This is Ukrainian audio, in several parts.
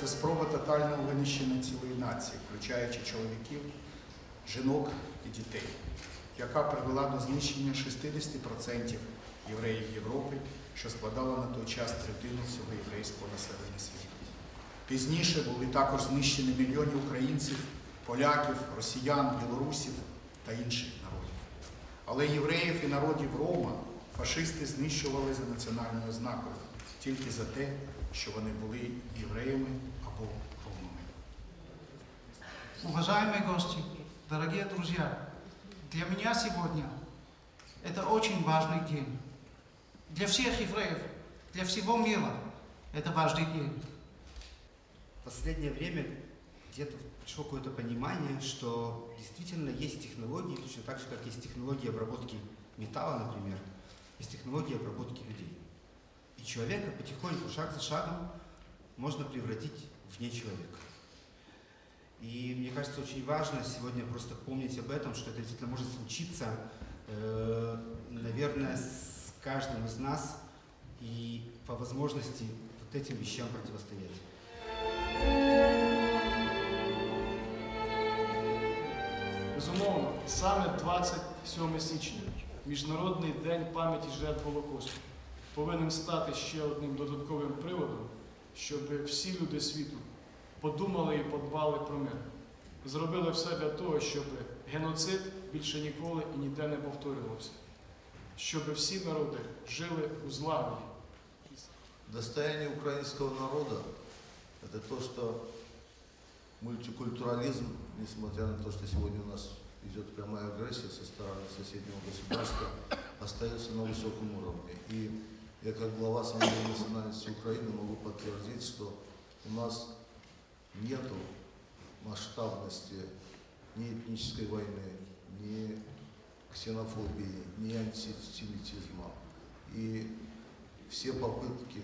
це спроба тотального винищення цілої нації, включаючи чоловіків, жінок і дітей, яка привела до знищення 60% євреїв Європи, що складало на той час третину всього єврейського населення світу. Пізніше були також знищені мільйони українців, поляків, росіян, білорусів та інших народів. Але євреїв і народів Рома фашисти знищували за національною ознакою тільки за те, що вони були євреями. Уважаемые гости, дорогие друзья, для меня сегодня это очень важный день. Для всех евреев, для всего мира это важный день. В последнее время где-то пришло какое-то понимание, что действительно есть технологии, точно так же, как есть технологии обработки металла, например, есть технологии обработки людей. И человека потихоньку, шаг за шагом, можно превратить в нечеловека. И мне кажется, очень важно сегодня просто помнить об этом, что это действительно может случиться, э, наверное, с каждым из нас, и по возможности вот этим вещам противостоять. Безумовно, саме 27 січня, Міжнародний день пам'яті жертв Голокосту, повинен стати ще одним додатковим приводом, щоб всі люди світу подумали і подбали про мир. Зробили все для того, щоб геноцид більше ніколи і ніде не повторювався, щоб всі народи жили у злагоді. Достояние украинского народа – это то, что мультикультурализм, несмотря на то, что сегодня у нас идет прямая агрессия со стороны соседнего государства, остается на высоком уровне. И я как глава Ассамблеи национальности Украины могу подтвердить, что у нас нет масштабности ни этнической войны, ни ксенофобии, ни антисемитизма. И все попытки,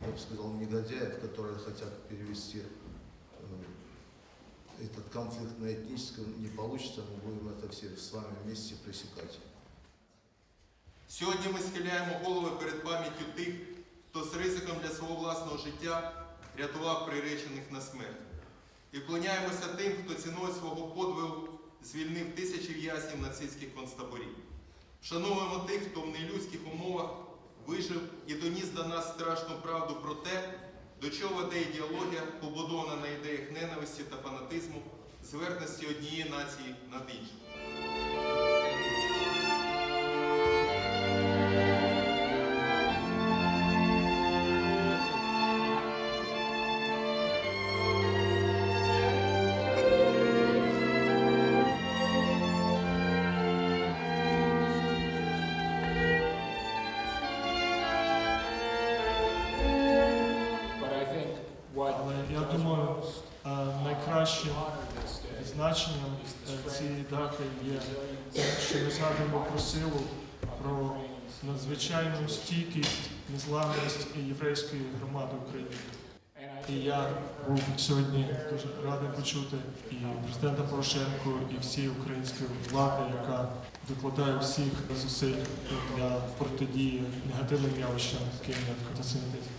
я бы сказал, негодяев, которые хотят перевести э, этот конфликт на этническом, не получится, мы будем это все с вами вместе пресекать. Сьогодні ми схиляємо голови перед пам'яттю тих, хто з ризиком для свого власного життя рятував приречених на смерть. І вклоняємося тим, хто ціною свого подвигу звільнив тисячі в'язнів нацистських концтаборів. Вшановуємо тих, хто в нелюдських умовах вижив і доніс до нас страшну правду про те, до чого веде ідеологія, побудована на ідеях ненависті та фанатизму, зверхності однієї нації над іншою. Найкращим значенням е, цієї дати є що ми згадуємо про силу, про надзвичайну стійкість, незламність єврейської громади України. І я був сьогодні дуже радий почути і президента Порошенко, і всієї української влади, яка викладає всіх зусиль для протидії негативним явищам, таким як антисемітизм.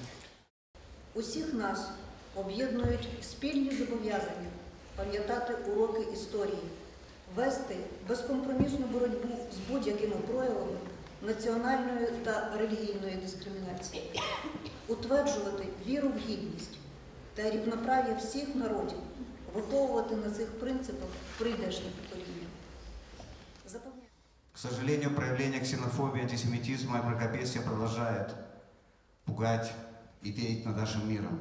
Усіх нас об'єднують спільні зобов'язання пам'ятати уроки історії, вести безкомпромісну боротьбу з будь-якими проявами національної та релігійної дискримінації, утверджувати віру в гідність та рівноправ'я всіх народів, виховувати на цих принципах прийдешнє покоління. К сожалению, проявление ксенофобии, антисемитизма и мракобесия продолжает пугать и веять над нашим миром.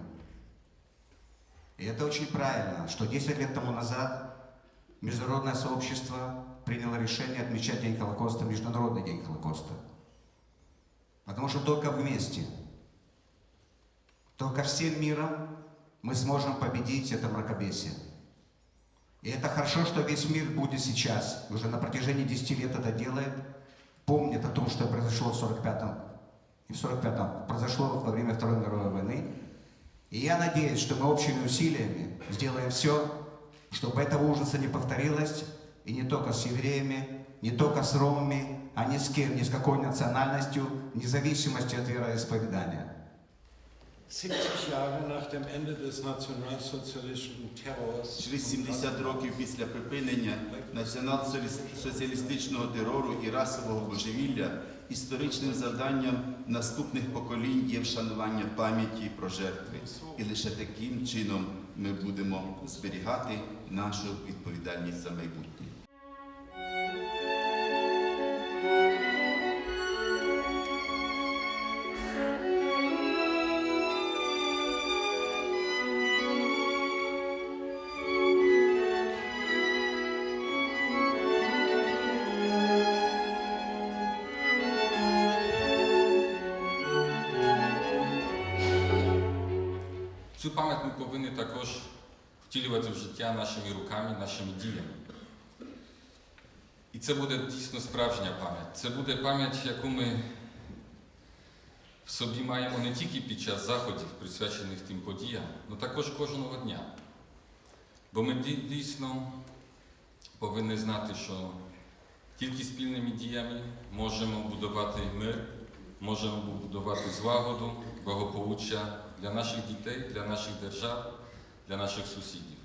И это очень правильно, что 10 лет тому назад международное сообщество приняло решение отмечать День Холокоста, Международный день Холокоста. Потому что только вместе, только всем миром мы сможем победить это мракобесие. И это хорошо, что весь мир будет сейчас, уже на протяжении 10 лет это делает, помнит о том, что произошло в 45-м, и в 45-м произошло во время Второй мировой войны. И я надеюсь, что мы общими усилиями сделаем все, чтобы этого ужаса не повторилось, и не только с евреями, не только с ромами, а ни с кем, ни с какой национальностью, вне зависимости от вероисповедания. 70 Jahre nach dem Ende des nationalsozialistischen Terrors Через 70 років після припинення націонал-соціалістичного терору і расового божевілля історичним завданням наступних поколінь є вшанування пам'яті про жертви. І лише таким чином ми будемо зберігати нашу відповідальність за майбутнє. Цю пам'ять ми повинні також втілювати в життя нашими руками, нашими діями. І це буде дійсно справжня пам'ять. Це буде пам'ять, яку ми в собі маємо не тільки під час заходів, присвячених тим подіям, але також кожного дня. Бо ми дійсно повинні знати, що тільки спільними діями можемо будувати мир, можемо будувати злагоду, благополуччя для наших дітей, для наших держав, для наших сусідів.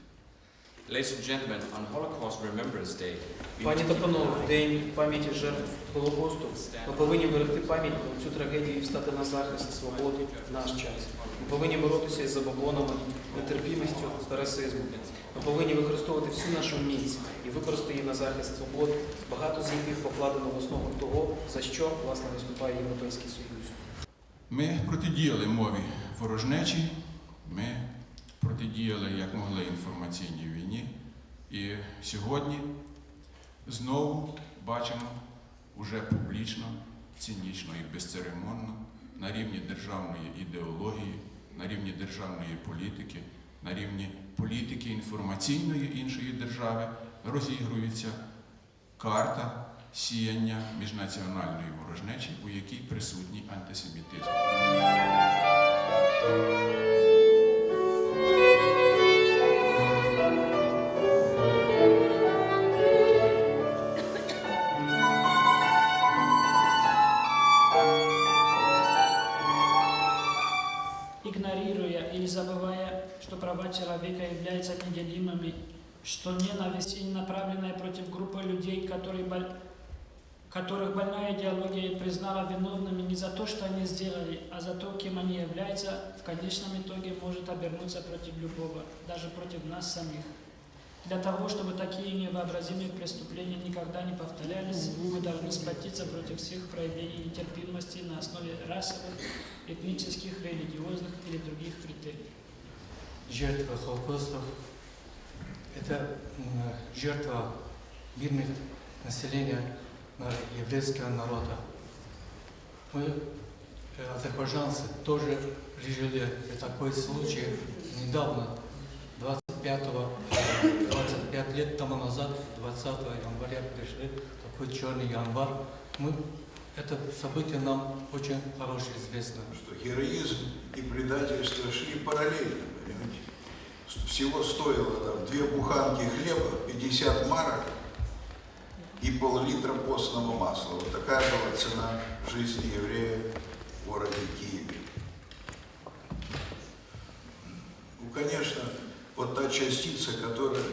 Ladies and gentlemen, on Holocaust Remembrance Day, Пані та панове, в день пам'яті жертв Голокосту ми повинні берегти пам'ять про цю трагедію і встати на захист свободи в наш час. Ми повинні боротися із забобонами, нетерпімістю та расизмом. Ми повинні використовувати всю нашу міць і використати її на захист свобод, багато з яких покладено в основу того, за що власне виступає Європейський Союз. Ми протидіяли мові ворожнечі, ми протидіяли як могли інформаційній війні. І сьогодні знову бачимо уже публічно, цинічно і безцеремонно на рівні державної ідеології, на рівні державної політики, на рівні політики інформаційної іншої держави розігрується карта сіяння міжнаціональної ворожнечі, у якій присутній антисемітизм. Игнорируя или забывая, что права человека являются неделимыми, что ненависть направленная против группы людей, которые которых больная идеология признала виновными не за то, что они сделали, а за то, кем они являются, в конечном итоге может обернуться против любого, даже против нас самих. Для того, чтобы такие невообразимые преступления никогда не повторялись, мы должны сплотиться против всех проявлений нетерпимости на основе расовых, этнических, религиозных или других критериев. Жертва Холокостов – это жертва мирных населения на- еврейского народа. Мы, э, азербайджанцы, тоже пережили такой случай недавно, 25, э, 25 лет тому назад, 20 января пришли, такой черный январь. Мы, это событие нам очень хорошо известно. что героизм и предательство шли параллельно, понимаете? Всего стоило там две буханки хлеба, 50 марок и пол-литра постного масла. Вот такая была цена жизни еврея в городе Киеве. Ну, конечно, вот та частица, которая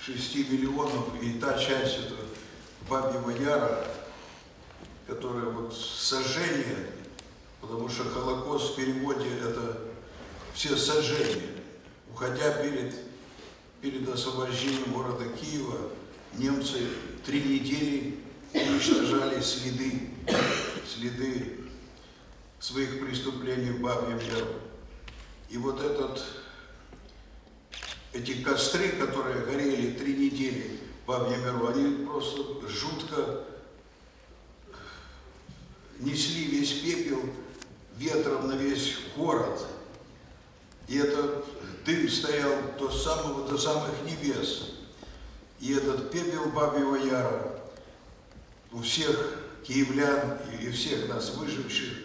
6 миллионов, и та часть это Бабьего Яра, которая вот сожжение, потому что Холокост в переводе это все сожжения. Уходя перед, перед освобождением города Киева, немцы три недели уничтожали следы, следы своих преступлений в Бабьем Яру. И вот этот, эти костры, которые горели три недели в Бабьем Яру, они просто жутко несли весь пепел ветром на весь город. И этот дым стоял до, самого, до самых небес. И этот пепел Бабьего Яра у всех киевлян и всех нас выживших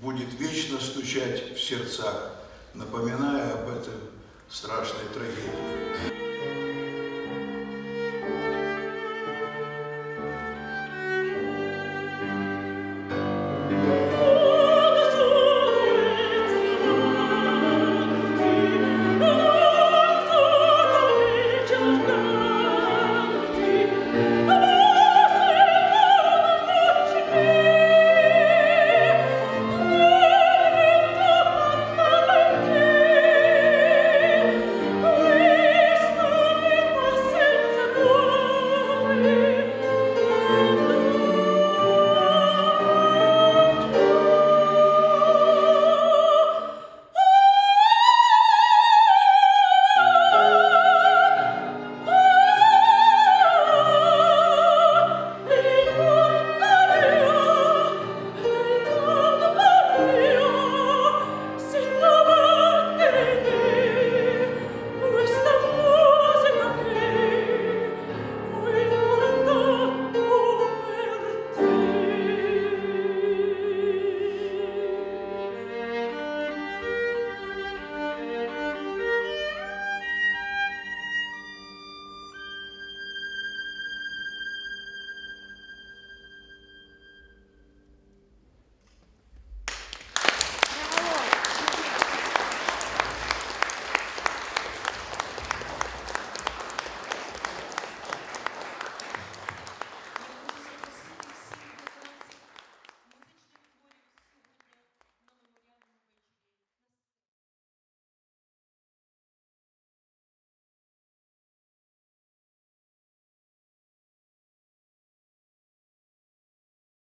будет вечно стучать в сердцах, напоминая об этой страшной трагедии.